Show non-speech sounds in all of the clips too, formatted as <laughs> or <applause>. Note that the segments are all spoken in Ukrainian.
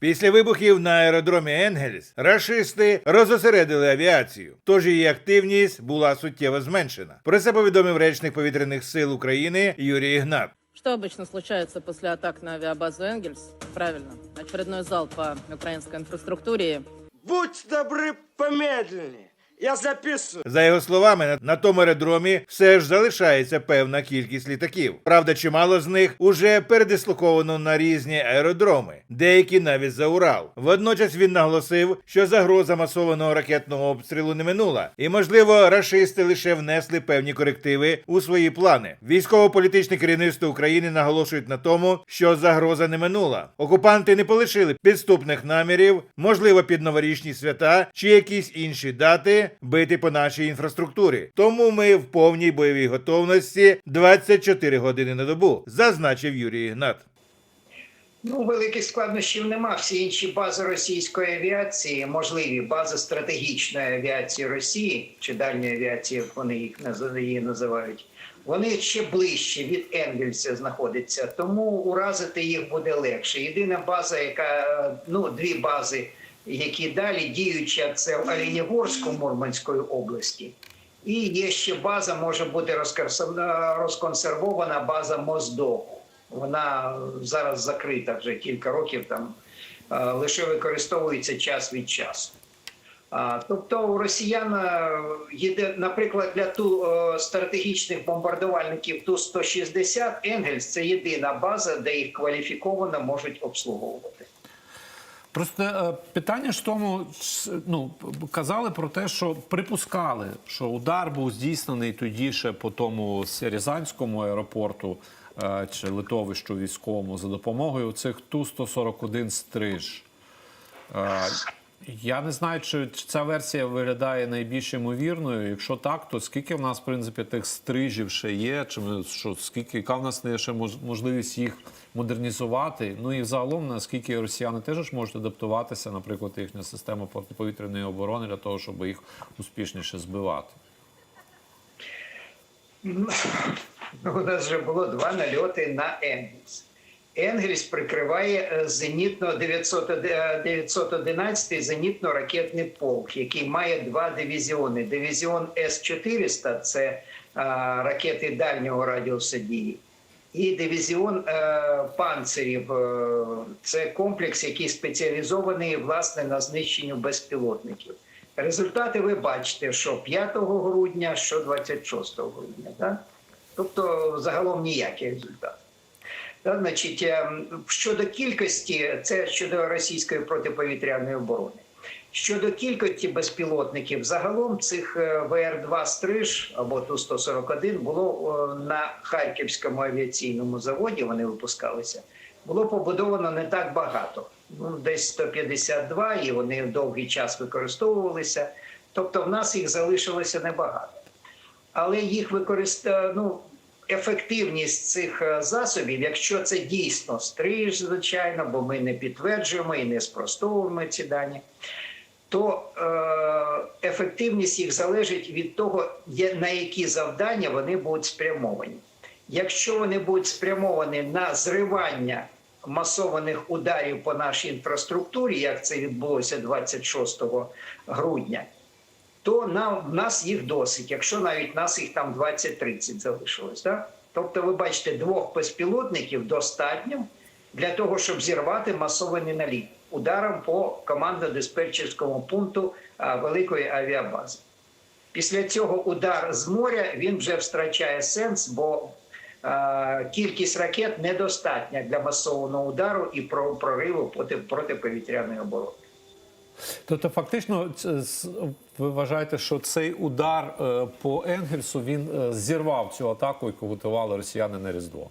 Після вибухів на аеродромі Енгельс рашисти розосередили авіацію, тож її активність була суттєво зменшена. Про це повідомив речник повітряних сил України Юрій Ігнат. Что обычно случается после атак на авиабазу «Энгельс»? Правильно, очередной залп по украинской инфраструктуре. Будь добры помедленнее. Я записываю. За його словами, на тому аеродромі все ж залишається певна кількість літаків. Правда, чимало з них уже передислоковано на різні аеродроми, деякі навіть за Урал. Водночас він наголосив, що загроза масованого ракетного обстрілу не минула, і можливо, рашисти лише внесли певні корективи у свої плани. Військово-політичне керівництво України наголошують на тому, що загроза не минула. Окупанти не полишили підступних намірів, можливо, під новорічні свята чи якісь інші дати бити по нашій інфраструктурі. Тому ми в повній бойовій готовності 24 години на добу, зазначив Юрій Ігнат. Ну, великих складнощів нема. Всі інші бази російської авіації, можливі бази стратегічної авіації Росії чи дальньої авіації, як вони їх її називають. Вони ще ближче від Енгельса знаходяться, тому уразити їх буде легше. Єдина база, яка ну дві бази, які далі діюча, це в Оленігорську Мурманської області. І є ще база, може бути розконсер- розконсервована база Моздоку. Вона зараз закрита вже кілька років там е, лише використовується час від часу. Тобто у росіян е, є, наприклад, для ту е, стратегічних бомбардувальників Ту-160 Енгельс це єдина база, де їх кваліфіковано можуть обслуговувати. Просто е, питання ж в тому, ну казали про те, що припускали, що удар був здійснений тоді ще по тому Рязанському аеропорту е, чи литовищу військовому за допомогою цих Ту-141 стриж. Я не знаю, чи ця версія виглядає найбільш ймовірною. Якщо так, то скільки в нас в принципі тих стрижів ще є? Чи що скільки яка в нас є ще можливість їх модернізувати? Ну і загалом наскільки росіяни теж можуть адаптуватися, наприклад, їхня система протиповітряної оборони для того, щоб їх успішніше збивати? Ну, <laughs> у нас вже було два нальоти на Енгельс. Енгельс прикриває е, зенітно 900 е, 911 зенітно-ракетний полк, який має два дивізіони. Дивізіон С-400 – це е, ракети дальнього радіусу дії. І дивізіон е, панцирів це комплекс, який спеціалізований власне на знищенню безпілотників. Результати ви бачите, що 5 грудня, що 26 грудня. Так? Тобто загалом ніякі результати. Так, значить, ем, щодо кількості, це щодо російської протиповітряної оборони. Щодо кількості безпілотників, загалом цих е, ВР-2 «Стриж» або Ту-141 було е, на Харківському авіаційному заводі, вони випускалися, було побудовано не так багато. Ну, десь 152, і вони довгий час використовувалися. Тобто в нас їх залишилося небагато. Але їх використа... ну, ефективність цих е, засобів, якщо це дійсно стриж, звичайно, бо ми не підтверджуємо і не спростовуємо ці дані, то е, ефективність їх залежить від того, на які завдання вони будуть спрямовані. Якщо вони будуть спрямовані на зривання масованих ударів по нашій інфраструктурі, як це відбулося 26 грудня, то нам, нас їх досить, якщо навіть нас їх там 20-30 залишилось. Так? Тобто, ви бачите, двох безпілотників достатньо для того, щоб зірвати масований наліт ударом по командно-диспетчерському пункту великої авіабази. Після цього удар з моря він вже втрачає сенс, бо кількість ракет недостатня для масованого удару і про- прориву проти протиповітряної оборони. Тобто, фактично, ви вважаєте, що цей удар е, по Енгельсу він е, зірвав цю атаку, яку готували росіяни на Різдво?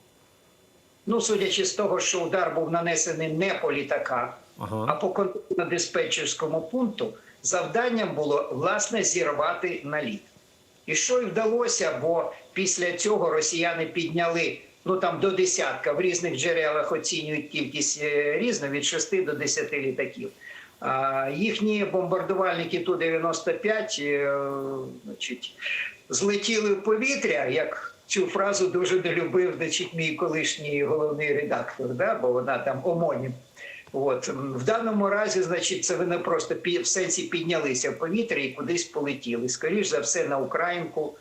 Ну, судячи з того, що удар був нанесений не по літаках, Ага. а по контрольно-диспетчерському пункту, завданням було власне зірвати наліт. І що й вдалося, бо після цього росіяни підняли ну там до десятка в різних джерелах оцінюють кількість е, різну від 6 до 10 літаків. Їхні бомбардувальники Ту-95 е, значить, злетіли в повітря, як цю фразу дуже не любив значить, мій колишній головний редактор, да? бо вона там омонім От в даному разі, значить, це вони просто в сенсі піднялися в повітря і кудись полетіли. Скоріш за все, на Українку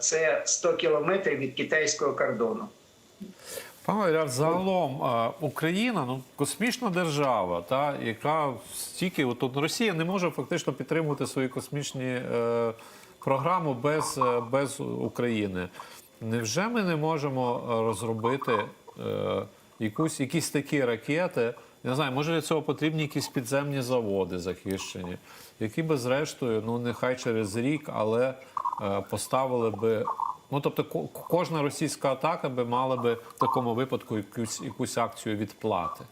це 100 кілометрів від китайського кордону. Пане загалом Україна ну космічна держава, та яка стільки от, Росія не може фактично підтримувати свої космічні е, програму без, е, без України. Невже ми не можемо е, розробити е, якусь якісь такі ракети? Не знаю, може для цього потрібні якісь підземні заводи захищені, які би зрештою, ну нехай через рік, але е, поставили би Ну, тобто, кожна російська атака би мала би в такому випадку якусь, якусь акцію відплати.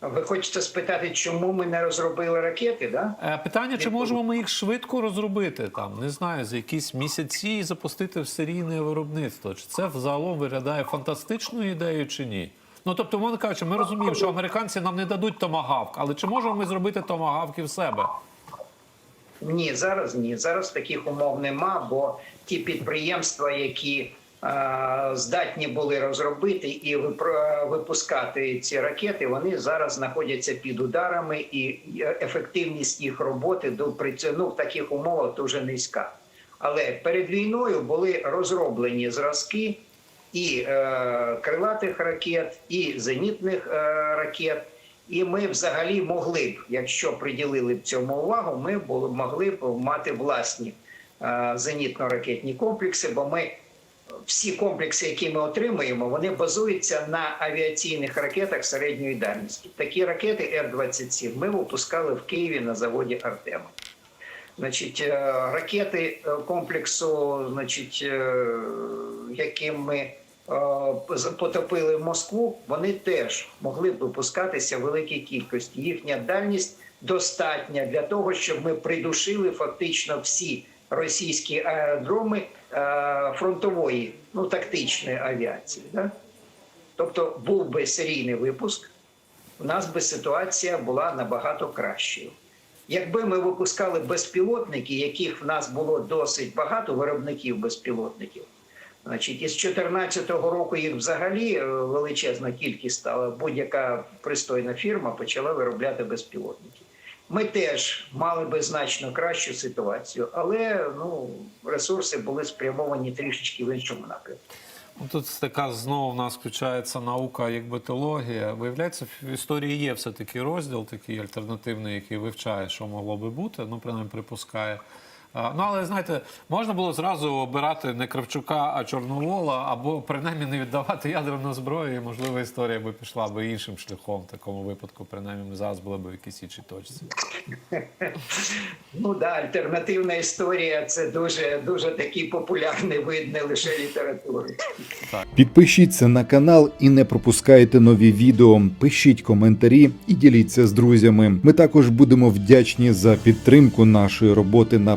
Ви хочете спитати, чому ми не розробили ракети? Да? Е, Питання, чи можемо ми їх швидко розробити, там, не знаю, за якісь місяці і запустити в серійне виробництво? Чи це взагалом виглядає фантастичною ідеєю чи ні? Ну, тобто, мовно кажучи, ми розуміємо, що американці нам не дадуть томагавк, але чи можемо ми зробити томагавки в себе? Ні, зараз ні. Зараз таких умов нема, бо ті підприємства, які е, здатні були розробити і випускати ці ракети, вони зараз знаходяться під ударами, і ефективність їх роботи до ну, в таких умовах дуже низька. Але перед війною були розроблені зразки і е, крилатих ракет, і зенітних е, ракет. І ми взагалі могли б, якщо приділили б цьому увагу, ми могли б мати власні е, зенітно-ракетні комплекси, бо ми всі комплекси, які ми отримуємо, вони базуються на авіаційних ракетах середньої дальності. Такі ракети Р-27 ми випускали в Києві на заводі Артема. Значить, е, ракети е, комплексу, значить, яким ми потопили в Москву, вони теж могли б випускатися в великій кількості. Їхня дальність достатня для того, щоб ми придушили фактично всі російські аеродроми е, фронтової, ну тактичної авіації. Да? Тобто був би серійний випуск, у нас би ситуація була набагато кращою. Якби ми випускали безпілотники, яких в нас було досить багато виробників безпілотників, значить, із 2014 року їх взагалі е, величезна кількість стала. Будь-яка пристойна фірма почала виробляти безпілотники. Ми теж мали би значно кращу ситуацію, але ну, ресурси були спрямовані трішечки в іншому напрямку. Ну, Тут така знову в нас включається наука як битологія. Виявляється, в історії є все-таки розділ такий альтернативний, який вивчає, що могло би бути, ну, принаймні припускає. Ну, але знаєте, можна було зразу обирати не Кравчука, а Чорновола, або принаймні не віддавати ядерну зброю, і можливо історія би пішла би іншим шляхом. В такому випадку, принаймні, ми зараз були б в якійсь іншій точці. Ну да, альтернативна історія це дуже дуже такий популярний вид не лише літератури. Підпишіться на канал і не пропускайте нові відео. Пишіть коментарі і діліться з друзями. Ми також будемо вдячні за підтримку нашої роботи на